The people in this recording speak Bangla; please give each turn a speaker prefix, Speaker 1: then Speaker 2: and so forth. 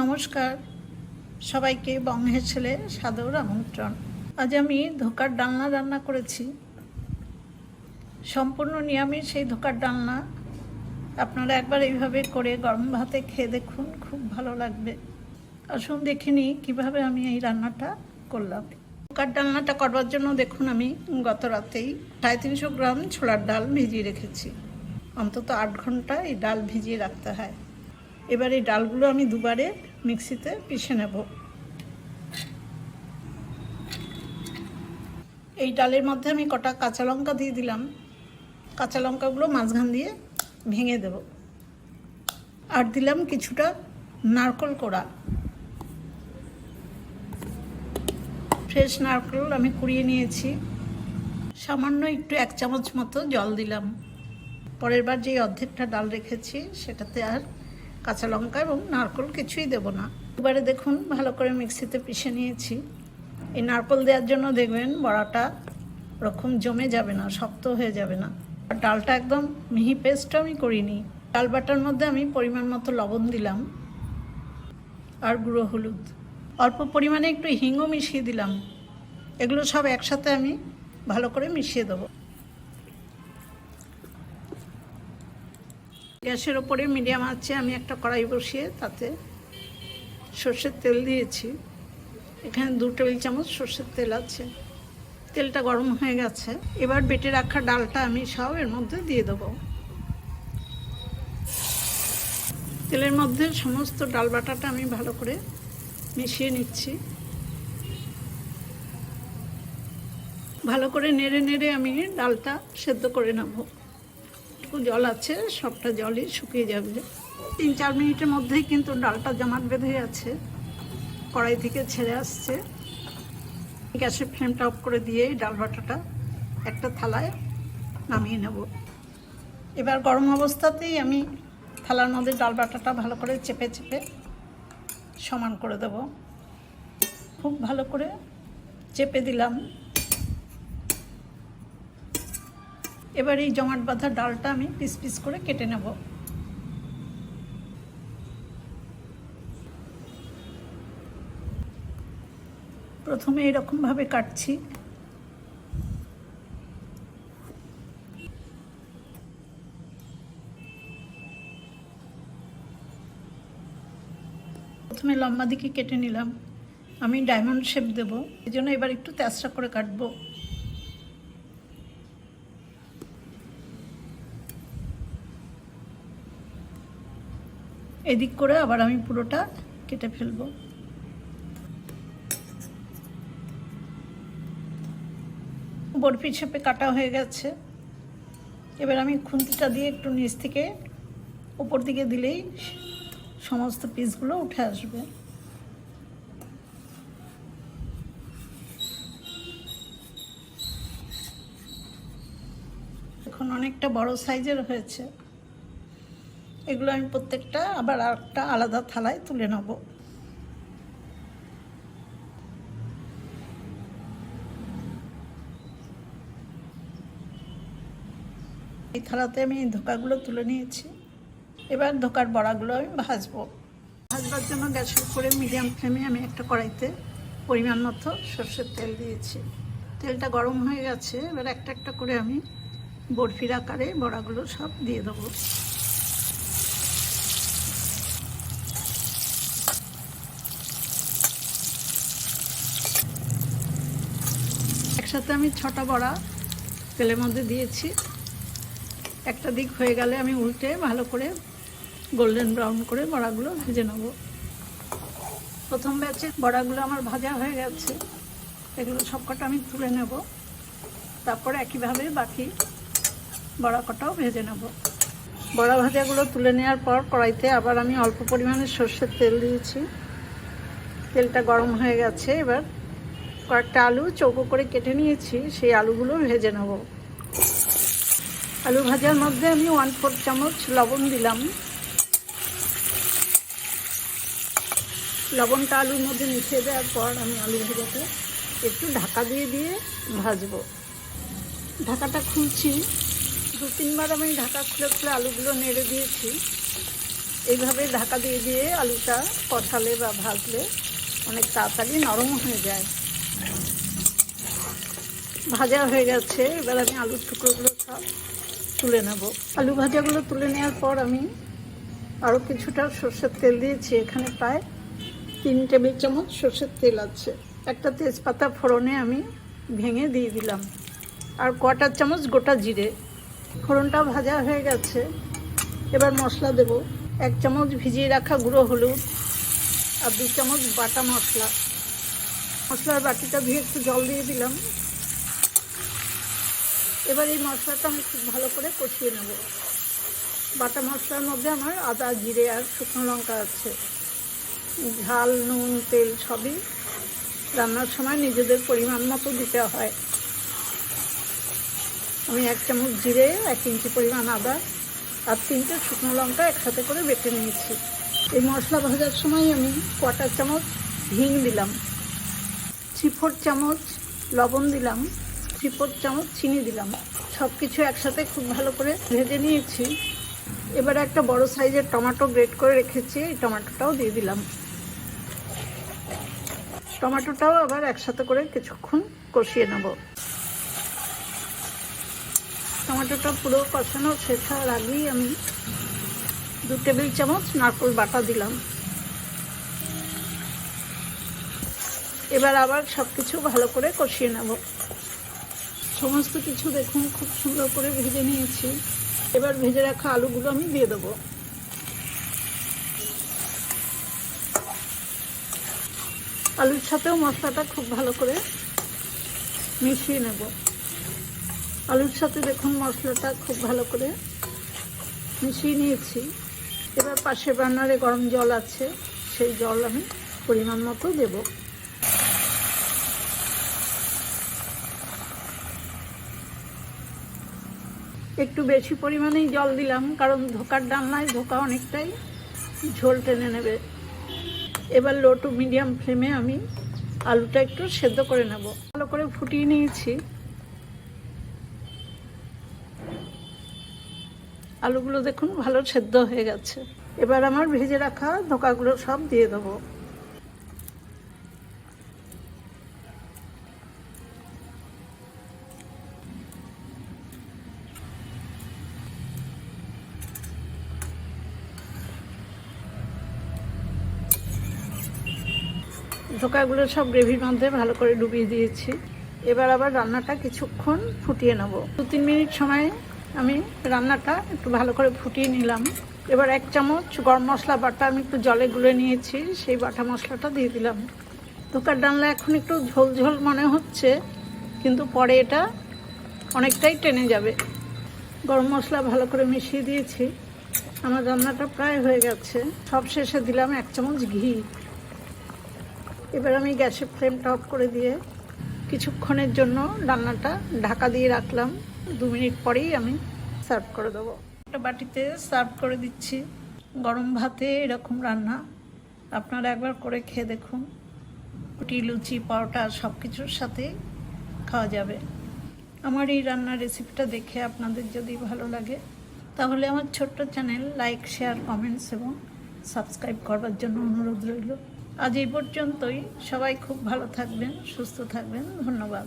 Speaker 1: নমস্কার। সবাইকে বঙ্গের ছেলে সাদর আমন্ত্রণ। আজ আমি ধোকার ডালনা রান্না করেছি। সম্পূর্ণ নিরামিষ সেই ধোকার ডালনা। আপনারা একবার এইভাবে করে গরম ভাতে খেয়ে দেখুন, খুব ভালো লাগবে। আসুন দেখে নিই কীভাবে আমি এই রান্নাটা করলাম। ধোকার ডালনাটা করবার জন্য দেখুন আমি গত রাতেই সাড়ে তিনশো গ্রাম ছোলার ডাল ভিজিয়ে রেখেছি। অন্তত আট ঘণ্টা এই ডাল ভিজিয়ে রাখতে হয়। এবার এই ডালগুলো আমি দুবারে মিক্সিতে পিষে নেব। এই ডালের মধ্যে আমি কটা কাঁচা লঙ্কা দিয়ে দিলাম। কাঁচা লঙ্কাগুলো মাঝখান দিয়ে ভেঙে দেব। আর দিলাম কিছুটা নারকল কোড়া। ফ্রেশ নারকেল আমি কুড়িয়ে নিয়েছি। সামান্য একটু এক চামচ মতো জল দিলাম। পরের বার যে অর্ধেকটা ডাল রেখেছি, সেটাতে আর কাঁচা লঙ্কা এবং নারকল কিছুই দেব না। এবারে দেখুন, ভালো করে মিক্সিতে পিষে নিয়েছি। এই নারকল দেওয়ার জন্য দেখবেন বড়াটা ওরকম জমে যাবে না, শক্ত হয়ে যাবে না। আর ডালটা একদম মিহি পেস্টও আমি করিনি। ডাল বাটার মধ্যে আমি পরিমাণ মতো লবণ দিলাম আর গুঁড়ো হলুদ। অল্প পরিমাণে একটু হিংও মিশিয়ে দিলাম। এগুলো সব একসাথে আমি ভালো করে মিশিয়ে দেবো। গ্যাসের ওপরে মিডিয়াম আছে, আমি একটা কড়াই বসিয়ে তাতে সর্ষের তেল দিয়েছি। এখানে দু টেবিল চামচ সর্ষের তেল আছে। তেলটা গরম হয়ে গেছে। এবার বেটে রাখা ডালটা আমি সব এর মধ্যে দিয়ে দেবো। তেলের মধ্যে সমস্ত ডাল বাটাটা আমি ভালো করে মিশিয়ে নিচ্ছি। ভালো করে নেড়ে নেড়ে আমি ডালটা সেদ্ধ করে নেব। একটু জল আছে, সবটা জলই শুকিয়ে যাবে। তিন, চার মিনিটের মধ্যেই কিন্তু ডালটা জমাট বেঁধে আছে। কড়াই থেকে ছেড়ে আসছে। গ্যাসের ফ্লেমটা অফ করে দিয়ে ডাল বাটাটা একটা থালায় নামিয়ে নেব। এবার গরম অবস্থাতেই আমি থালার মধ্যে ডাল বাটাটা ভালো করে চেপে চেপে সমান করে দেব। খুব ভালো করে চেপে দিলাম। এবার এই জমাট বাঁধা ডালটা আমি পিস পিস করে কেটে নেব। প্রথমে এরকমভাবে কাটছি। প্রথমে লম্বা দিকে কেটে নিলাম। আমি ডায়মন্ড শেপ দেবো। এই জন্য এবার একটু তেসরা করে কাটবো। এদিক করে আবার আমি পুরোটা কেটে ফেলব। বরফি ছেপে কাটা হয়ে গেছে। এবার আমি খুন্তিটা দিয়ে একটু নিচ থেকে ওপর দিকে দিলেই সমস্ত পিসগুলো উঠে আসবে। এখন অনেকটা বড় সাইজের হয়েছে। এগুলো আমি প্রত্যেকটা আবার একটা আলাদা থালায় তুলে নেব। এই থালাতে আমি ধোকাগুলো তুলে নিয়েছি। এবার ধোকার বড়াগুলো আমি ভাজবো। ভাজবার জন্য গ্যাসের উপরে মিডিয়াম ফ্লেমে আমি একটা কড়াইতে পরিমাণ মতো সর্ষের তেল দিয়েছি। তেলটা গরম হয়ে গেছে, এবার একটা একটা করে আমি বরফির আকারে বড়াগুলো সব দিয়ে দেবো। একসাথে আমি ছটা বড়া তেলের মধ্যে দিয়েছি। একটা দিক হয়ে গেলে আমি উল্টে ভালো করে গোল্ডেন ব্রাউন করে বড়াগুলো ভেজে নেব। প্রথম ব্যাচে বড়াগুলো আমার ভাজা হয়ে গেছে। এগুলো সবকটা আমি তুলে নেব। তারপর একইভাবে বাকি বড়া কটাও ভেজে নেব। বড়া ভাজাগুলো তুলে নেওয়ার পর কড়াইতে আবার আমি অল্প পরিমাণে সর্ষের তেল দিয়েছি। তেলটা গরম হয়ে গেছে, এবার কয়েকটা আলু চৌকো করে কেটে নিয়েছি, সেই আলুগুলো ভেজে নেব। আলু ভাজার মধ্যে আমি ওয়ান ফোর চামচ লবণ দিলাম। লবণটা আলুর মধ্যে মিশিয়ে দেওয়ার পর আমি আলু ভাজাতে একটু ঢাকা দিয়ে দিয়ে ভাজবো। ঢাকাটা খুলছি। দু তিনবার আমি ঢাকা খুলে খুলে আলুগুলো নেড়ে দিয়েছি। এইভাবে ঢাকা দিয়ে দিয়ে আলুটা কষালে বা ভাজলে অনেক তাড়াতাড়ি নরম হয়ে যায়। ভাজা হয়ে গেছে। এবার আমি আলুর টুকরোগুলো তুলে নেব। আলু ভাজাগুলো তুলে নেওয়ার পর আমি আরও কিছুটা সর্ষের তেল দিয়েছি। এখানে প্রায় তিন টেবিল চামচ সর্ষের তেল আছে। একটা তেজপাতা ফোড়নে আমি ভেঙে দিয়ে দিলাম। আর কোয়াটার চামচ গোটা জিরে। ফোড়নটা ভাজা হয়ে গেছে। এবার মশলা দেব। এক চামচ ভিজিয়ে রাখা গুঁড়ো হলুদ আর দু চামচ বাটা মশলা। মশলার বাটিটা ধুয়ে একটু জল দিয়ে দিলাম। এবার এই মশলাটা আমি খুব ভালো করে কষিয়ে নেব। বাটা মশলার মধ্যে আমার আদা, জিরে আর শুকনো লঙ্কা আছে। ঝাল, নুন, তেল সবই রান্নার সময় নিজেদের পরিমাণ মতো দিতে হয়। আমি এক চামচ জিরে, এক ইঞ্চি পরিমাণ আদা আর তিনটে শুকনো লঙ্কা একসাথে করে বেটে নিয়েছি। এই মশলা ভাজার সময় আমি কোয়াটার চামচ হিং দিলাম, থ্রি ফোর চামচ লবণ দিলাম থ্রি চামচ চিনি দিলাম। সব কিছু একসাথে খুব ভালো করে ভেজে নিয়েছি। এবার একটা বড় সাইজের টমেটো গ্রেট করে রেখেছি, এই টমেটোটাও দিয়ে দিলাম। টমেটোটাও আবার একসাথে করে কিছুক্ষণ কষিয়ে নেব। টমেটোটা পুরো কষানো হওয়ার আগেই আমি দু টেবিল চামচ নারকোল বাটা দিলাম। এবার আবার সব কিছু ভালো করে কষিয়ে নেব। সমস্ত কিছু দেখুন, খুব সুন্দর করে ভেজে নিয়েছি। এবার ভেজে রাখা আলুগুলো আমি দিয়ে দেবো। আলুর সাথেও মশলাটা খুব ভালো করে মিশিয়ে নেব। আলুর সাথে দেখুন মশলাটা খুব ভালো করে মিশিয়ে নিয়েছি। এবার পাশে বান্নারে গরম জল আছে, সেই জল আমি পরিমাণ মতো দেব। একটু বেশি পরিমাণেই জল দিলাম, কারণ ধোকার ডালনায় ধোকা অনেকটাই ঝোল টেনে নেবে। এবার লো টু মিডিয়াম ফ্লেমে আমি আলুটা একটু সেদ্ধ করে নেব। ভালো করে ফুটিয়ে নিয়েছি। আলুগুলো দেখুন ভালো সেদ্ধ হয়ে গেছে। এবার আমার ভেজে রাখা ধোকাগুলো সব দিয়ে দেবো। ধোকাগুলো সব গ্রেভির মধ্যে ভালো করে ডুবিয়ে দিয়েছি। এবার আবার রান্নাটা কিছুক্ষণ ফুটিয়ে নেব। দু তিন মিনিট সময় আমি রান্নাটা একটু ভালো করে ফুটিয়ে নিলাম। এবার এক চামচ গরম মশলা বাটা আমি একটু জলে গুলে নিয়েছি, সেই বাটা মশলাটা দিয়ে দিলাম। ধোকার ডালনা এখন একটু ঝোল ঝোল মনে হচ্ছে, কিন্তু পরে এটা অনেকটাই টেনে যাবে। গরম মশলা ভালো করে মিশিয়ে দিয়েছি। আমার রান্নাটা প্রায় হয়ে গেছে। সব শেষে দিলাম এক চামচ ঘি। এবার আমি গ্যাসের ফ্লেমটা অফ করে দিয়ে কিছুক্ষণের জন্য রান্নাটা ঢাকা দিয়ে রাখলাম। দু মিনিট পরেই আমি সার্ভ করে দেবো। একটা বাটিতে সার্ভ করে দিচ্ছি। গরম ভাতে এরকম রান্না। আপনারা একবার করে খেয়ে দেখুন। রুটি, লুচি, পরোটা সব কিছুর সাথে খাওয়া যাবে। আমার এই রান্নার রেসিপিটা দেখে আপনাদের যদি ভালো লাগে, তাহলে আমার ছোট্ট চ্যানেল লাইক, শেয়ার, কমেন্টস এবং সাবস্ক্রাইব করবার জন্য অনুরোধ রইল। আজ এই পর্যন্তই। সবাই খুব ভালো থাকবেন সুস্থ থাকবেন। ধন্যবাদ।